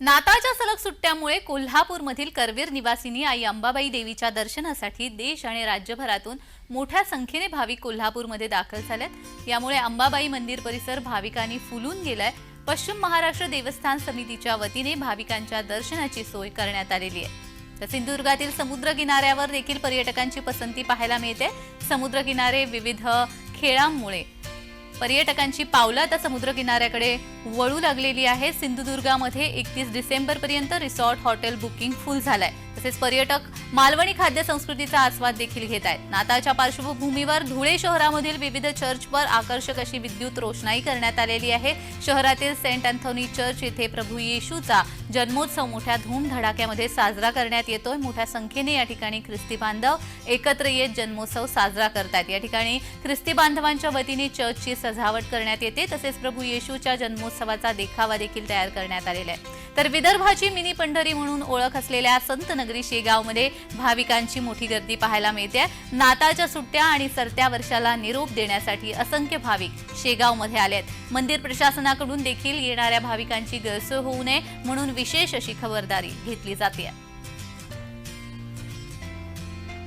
नाताळच्या सलग सुट्ट्यामुळे कोल्हापूरमधील करवीर निवासिनी आई अंबाबाई देवीच्या दर्शनासाठी देश आणि राज्यभरातून मोठ्या संख्येने भाविक कोल्हापूरमध्ये दाखल झालेत. यामुळे अंबाबाई मंदिर परिसर भाविकांनी फुलून गेलाय. पश्चिम महाराष्ट्र देवस्थान समितीच्या वतीने भाविकांच्या दर्शनाची सोय करण्यात आलेली आहे. तर सिंधुदुर्गातील समुद्र किनाऱ्यावर देखील पर्यटकांची पसंती पाहायला मिळते. समुद्र किनारे विविध खेळांमुळे पर्यटकांची पावलं आता समुद्र किनाऱ्याकडे वळू लागलेली आहे सिंधुदुर्गामध्ये एकतीस डिसेंबर पर्यंत रिसॉर्ट हॉटेल बुकिंग फुल झालंय. तसेच पर्यटक मालवणी खाद्य संस्कृतीचा आस्वाद देखील घेत आहेत. नाताळच्या पार्श्वभूमीवर धुळे शहरामधील विविध चर्चवर आकर्षक अशी विद्युत रोषणाई करण्यात आलेली आहे. शहरातील सेंट अँथोनी चर्च येथे प्रभू येशूचा जन्मोत्सव मोठ्या धूमधडाक्यामध्ये साजरा करण्यात येतोय. मोठ्या संख्येने या ठिकाणी ख्रिस्ती बांधव एकत्र येत जन्मोत्सव साजरा करतात या ठिकाणी ख्रिस्ती बांधवांच्या वतीने चर्चची सजावट करण्यात येते. तसेच प्रभू येशूच्या जन्मोत्सवाचा देखावा देखील तयार करण्यात आलेला आहे. तर विदर्भाची मिनी पंढरी म्हणून ओळख असलेल्या संतनगरी शेगावमध्ये भाविकांची मोठी गर्दी पाहायला मिळते. नाताळच्या सुट्ट्या आणि सरत्या वर्षाला निरोप देण्यासाठी असंख्य भाविक शेगावमध्ये आले आहेत मंदिर प्रशासनाकडून देखील येणाऱ्या भाविकांची गैरसोय होऊ नये म्हणून विशेष अशी खबरदारी घेतली जाते.